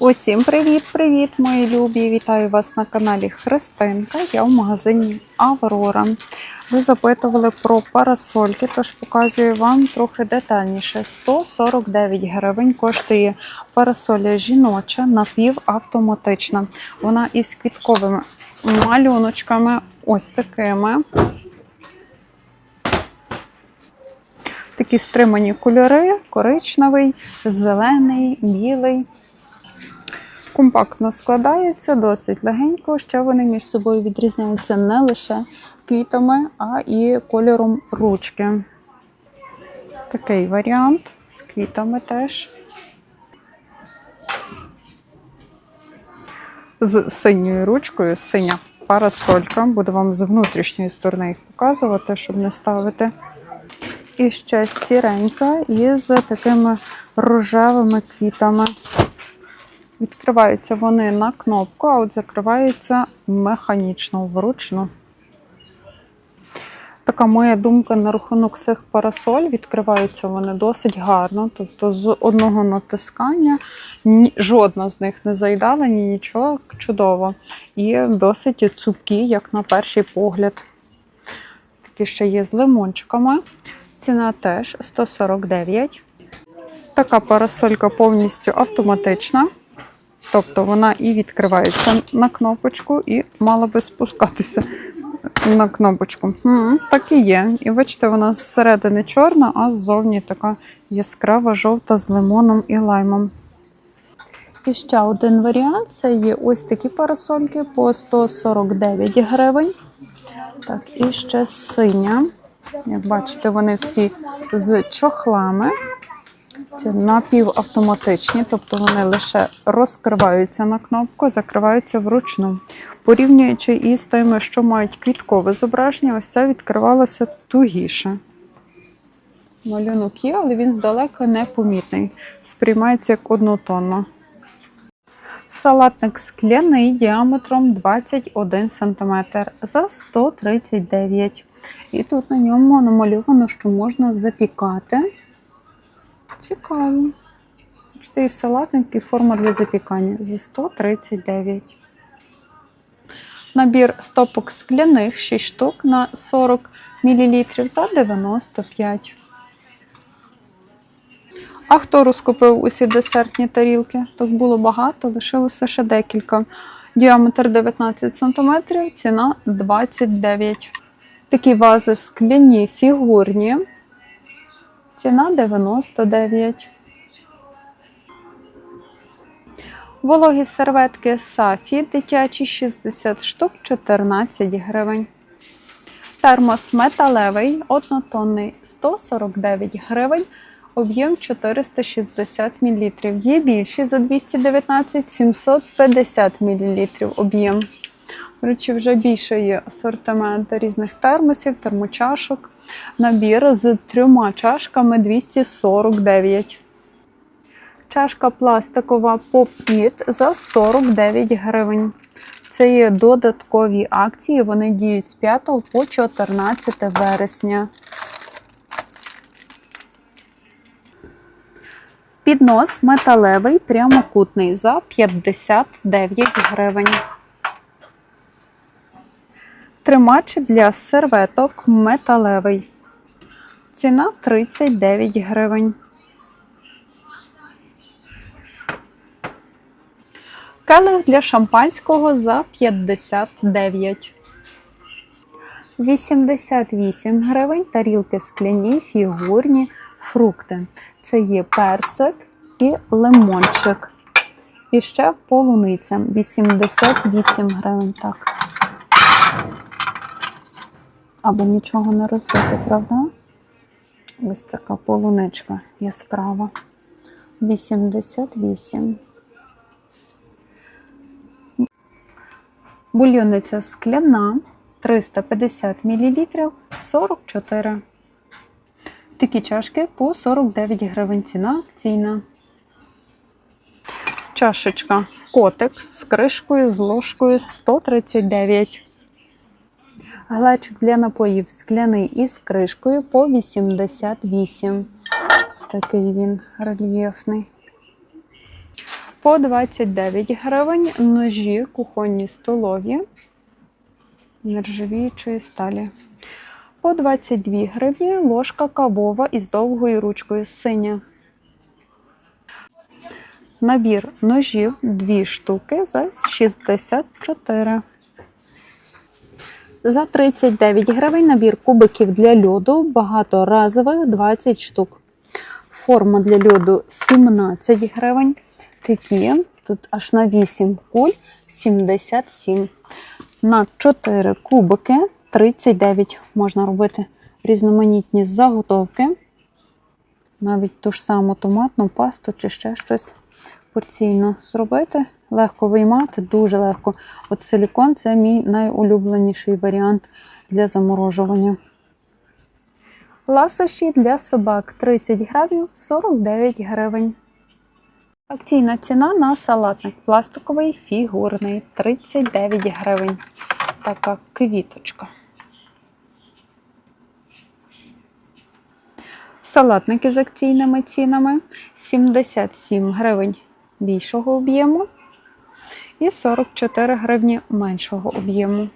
Усім привіт-привіт, мої любі! Вітаю вас на каналі Христинка. Я в магазині Аврора. Ви запитували про парасольки, тож показую вам трохи детальніше. 149 гривень коштує парасоля жіноча напівавтоматична. Вона із квітковими малюночками, ось такими. Такі стримані кольори: коричневий, зелений, білий. Компактно складаються, досить легенько. Ще вони між собою відрізняються не лише квітами, а і кольором ручки. Такий варіант з квітами теж. З синьою ручкою, синя парасолька. Буду вам з внутрішньої сторони їх показувати, щоб не ставити. І ще сіренька із такими рожевими квітами. Відкриваються вони на кнопку, а от закриваються механічно, вручну. Така моя думка на рахунок цих парасоль. Відкриваються вони досить гарно. Тобто з одного натискання ні, жодна з них не заїдала, ні нічого чудово. І досить цупкі, як на перший погляд. Такі ще є з лимончиками. Ціна теж 149. Така парасолька повністю автоматична. Тобто вона і відкривається на кнопочку, і мала би спускатися на кнопочку. Так і є. І бачите, вона зсередини чорна, а ззовні така яскрава жовта з лимоном і лаймом. І ще один варіант це є ось такі парасольки по 149 гривень. Так, і ще синя. Як бачите, вони всі з чохлами. Напівавтоматичні, тобто вони лише розкриваються на кнопку, закриваються вручну. Порівнюючи із тими, що мають квіткове зображення, ось це відкривалося тугіше. Малюнок є, але він здалека непомітний. Сприймається як однотонно. Салатник скляний діаметром 21 см за 139 І тут на ньому намальовано, що можна запікати. Цікаво. Бачите, і форма для запікання за 139. Набір стопок скляних 6 штук на 40 мл за 95. А хто розкупив усі десертні тарілки? Тут було багато, лишилось лише декілька. Діаметр 19 см, ціна 29. Такі вази скляні фігурні. Ціна 99. Вологі серветки Сафі дитячі 60 штук 14 гривень. Термос металевий однотонний 149 гривень. Об'єм 460 мл. Є більші за 219 750 мл об'єм. До вже більше є асортимент різних термосів, термочашок. Набір з трьома чашками 249. Чашка пластикова поп-іт за 49 гривень. Це є додаткові акції, вони діють з 5 по 14 вересня. Піднос металевий прямокутний за 59 гривень. Тримач для серветок металевий. Ціна 39 гривень. Келих для шампанського за 59. 88 гривень. Тарілки скляні, фігурні, фрукти. Це є персик і лимончик. І ще полуниця 88 гривень. Так. Аби нічого не розбити, правда? Ось така полуничка яскрава. 88. Бульйониця скляна 350 мл 44. Такі чашки по 49 гривень. Ціна акційна. Чашечка котик з кришкою, з ложкою 139. Глечик для напоїв скляний із кришкою по 88. Такий він рельєфний. По 29 гривень ножі кухонні столові нержавіючої сталі. По 22 гривні ложка кавова із довгою ручкою синя. Набір ножів 2 штуки за 64. За 39 гривень набір кубиків для льоду багаторазових 20 штук. Форма для льоду 17 гривень. Такі, тут аж на 8 куль 77. На 4 кубики 39. Можна робити різноманітні заготовки. Навіть ту ж саму томатну пасту чи ще щось порційно зробити. Легко виймати, дуже легко. От силікон це мій найулюбленіший варіант для заморожування. Ласощі для собак 30 грамів 49 гривень. Акційна ціна на салатник пластиковий фігурний 39 гривень. Така квіточка. Салатники з акційними цінами 77 гривень більшого об'єму і 44 гривні меншого об'єму.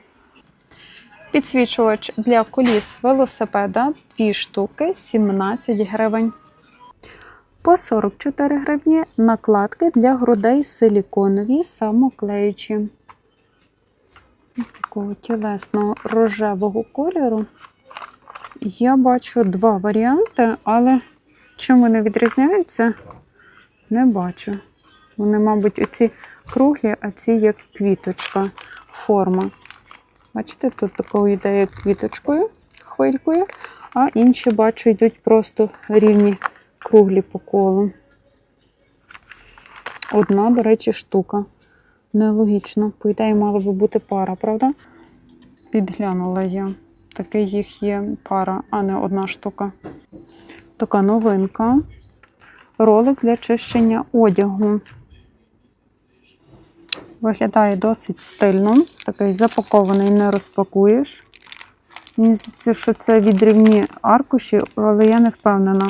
Підсвічувач для коліс велосипеда 2 штуки 17 гривень. По 44 гривні накладки для грудей силіконові самоклеючі. Такого тілесного рожевого кольору. Я бачу два варіанти, але чим вони відрізняються, не бачу. Вони, мабуть, оці круглі, а ці як квіточка форма. Бачите, тут такою йде як квіточкою, хвилькою, а інші, бачу, йдуть просто рівні круглі по колу. Одна, до речі, штука. Нелогічно. По ідеї, мала би бути пара, правда? Підглянула я. Таке їх є пара, а не одна штука. Така новинка. Ролик для чищення одягу. Виглядає досить стильно. Такий запакований, не розпакуєш. Мені здається, що це відрівні аркуші, але я не впевнена.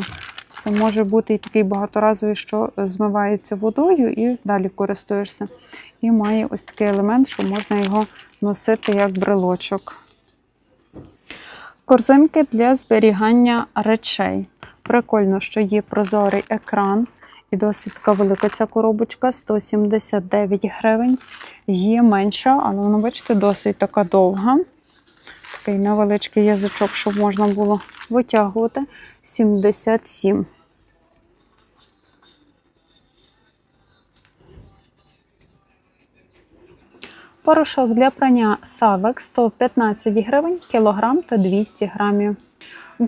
Це може бути і такий багаторазовий, що змивається водою і далі користуєшся. І має ось такий елемент, що можна його носити як брелочок. Корзинки для зберігання речей. Прикольно, що є прозорий екран. І досить така велика ця коробочка 179 гривень. Є менша, але вона, бачите, досить така довга. Такий невеличкий язичок, щоб можна було витягувати. 77. Порошок для прання Савек 115 гривень кілограм та 200 грамів.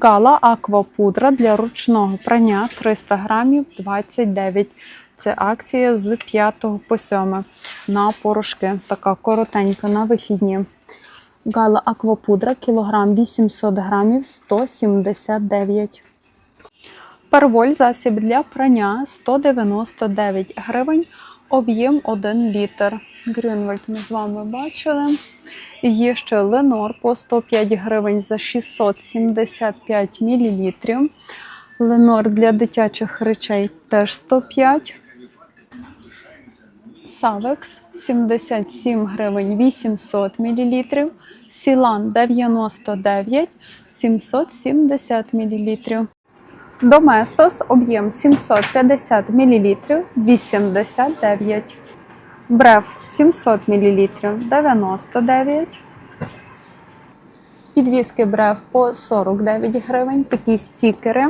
Гала Аквапудра для ручного прання 300 грамів 29. Це акція з 5 по 7 на порошки. Така коротенька на вихідні. Гала Аквапудра кілограм 800 грамів 179. Перволь засіб для прання 199 гривень, об'єм 1 літр. Грюнвальд ми з вами бачили. Є ще Ленор по 105 гривень за 675 мл. Ленор для дитячих речей теж 105. Савекс 77 гривень 800 мл. Сілан 99 770 мл. Доместос об'єм 750 мл 89. Брев 700 мл 99. Підвіски брев по 49 гривень. Такі стікери.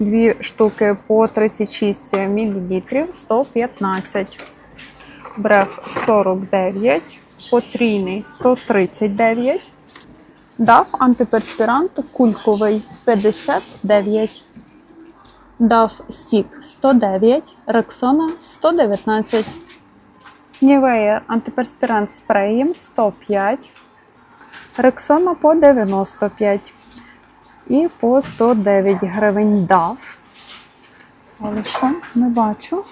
Дві штуки по 36 мл 115. Брев 49. Потрійний 139. Дав антиперспірант кульковий 59. Дав стік 109. Рексона 119. Нівея антиперспірант спреєм 105. Рексона по 95. І по 109 гривень дав. Але що? Не бачу.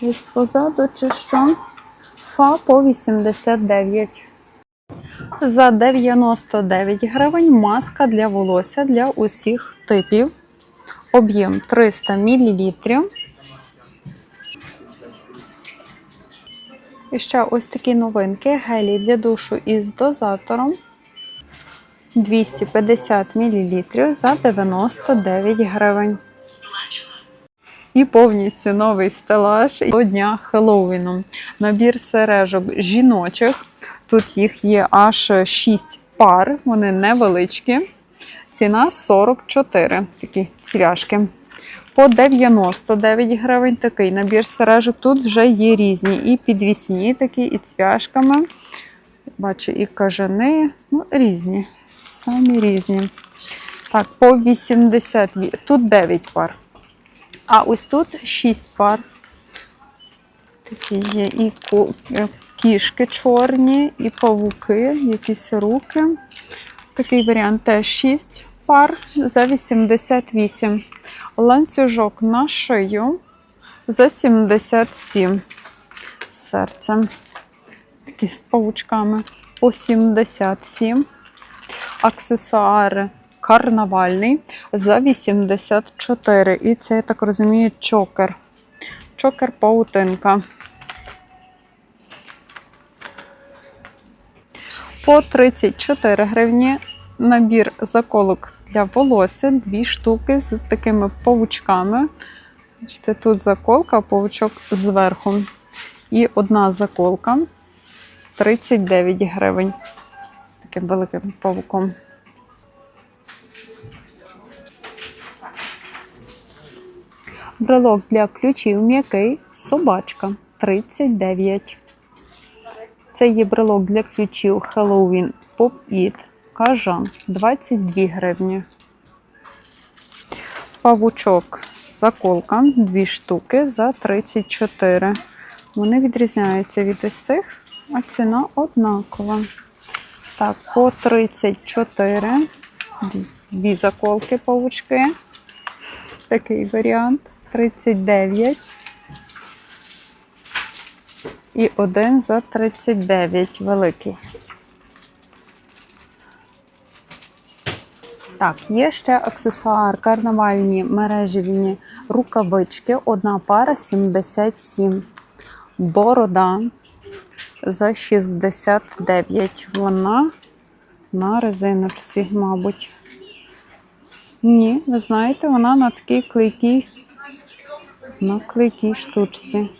Десь позаду чи що? Фа по 89. За 99 гривень маска для волосся для усіх типів. Об'єм 300 мл. І ще ось такі новинки. Гелі для душу із дозатором. 250 мл за 99 гривень. І повністю новий стелаж до дня Хеллоуіну. Набір сережок жіночих. Тут їх є аж 6 пар, вони невеличкі. Ціна 44 такі цвяшки. По 99 гривень такий набір сережок. Тут вже є різні. І підвісні такі, і цвяшками. Бачу, і кажани, ну, різні. Самі різні. Так, по 80. Тут 9 пар. А ось тут 6 пар. Такі є і е, кішки чорні, і павуки, якісь руки. Такий варіант теж 6 пар за 88. Ланцюжок на шию за 77. З серцем. Такі з павучками по 77. Аксесуари карнавальний за 84. І це, я так розумію, чокер. Чокер паутинка. По 34 гривні набір заколок для волосся, дві штуки з такими павучками. Бачите, тут заколка, павучок зверху. І одна заколка 39 гривень з таким великим павуком. Брелок для ключів м'який собачка 39. Це є брелок для ключів Halloween Pop It Кажан 22 гривні. Павучок заколка 2 штуки за 34. Вони відрізняються від ось цих, а ціна однакова. Так, по 34. Дві- Дві заколки павучки. Такий варіант. 39. І один за 39 великий. Так, є ще аксесуар, карнавальні мережевні рукавички. Одна пара 77. Борода за 69. Вона на резиночці, мабуть. Ні, ви знаєте, вона на такій клейкій, на клейкій штучці.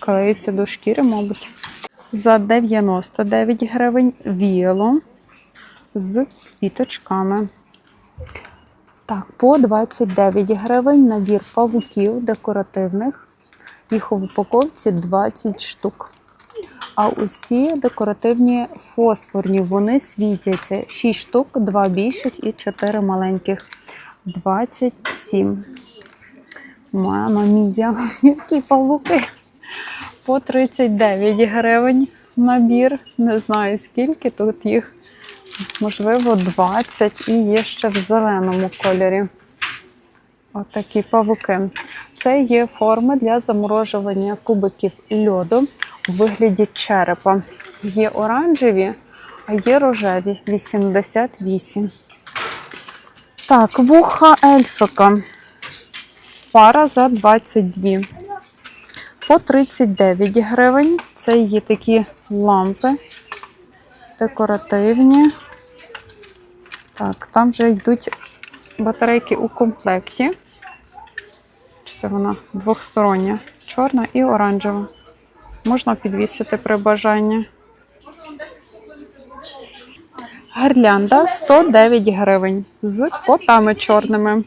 Клеїться до шкіри, мабуть. За 99 гривень віяло з квіточками. Так, по 29 гривень набір павуків декоративних. Їх у упаковці 20 штук. А ось ці декоративні фосфорні, вони світяться. 6 штук, 2 більших і 4 маленьких. 27. Мама мія, які павуки. По 39 гривень набір. Не знаю скільки. Тут їх, можливо, 20 і є ще в зеленому кольорі. Отакі павуки. Це є форми для заморожування кубиків льоду у вигляді черепа. Є оранжеві, а є рожеві 88. Так, вуха ельфика. Пара за 22. По 39 гривень. Це є такі лампи декоративні. Так, там вже йдуть батарейки у комплекті. Це вона двохстороння, чорна і оранжева. Можна підвісити при бажанні. Гірлянда 109 гривень з котами чорними. Ну,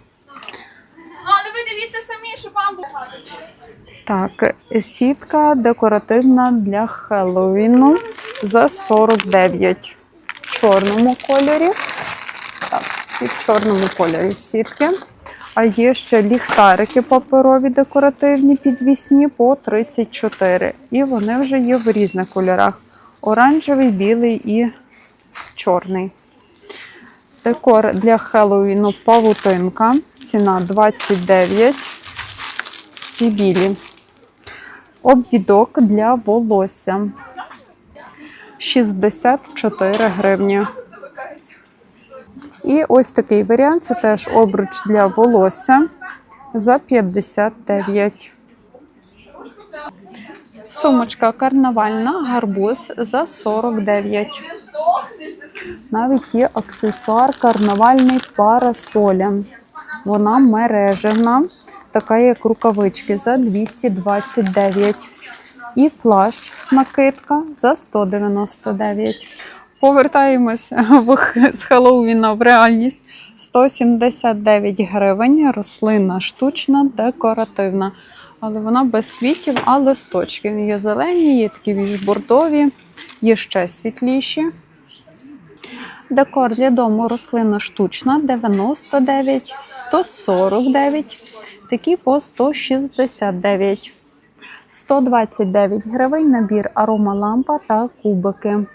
але ви дивіться самі, щоб вам. Так, сітка декоративна для Хеллоуіну за 49 в чорному кольорі. Так, всі в чорному кольорі сітки. А є ще ліхтарики паперові декоративні підвісні по 34. І вони вже є в різних кольорах: оранжевий, білий і чорний. Декор для Хеллоуіну павутинка. Ціна 29. Всі білі. Обвідок для волосся 64 гривні. І ось такий варіант це теж обруч для волосся за 59. Сумочка карнавальна, гарбуз за 49. Навіть є аксесуар карнавальний парасоля. Вона мережевна, така як рукавички за 229. І плащ накидка за 199. Повертаємося з Хеллоуіна в реальність. 179 гривень, рослина штучна, декоративна. Але вона без квітів, а листочки. Є зелені, є такі більш бордові, є ще світліші. Декор для дому рослина штучна 99, 149, такі по 169. 129 гривень набір аромалампа та кубики.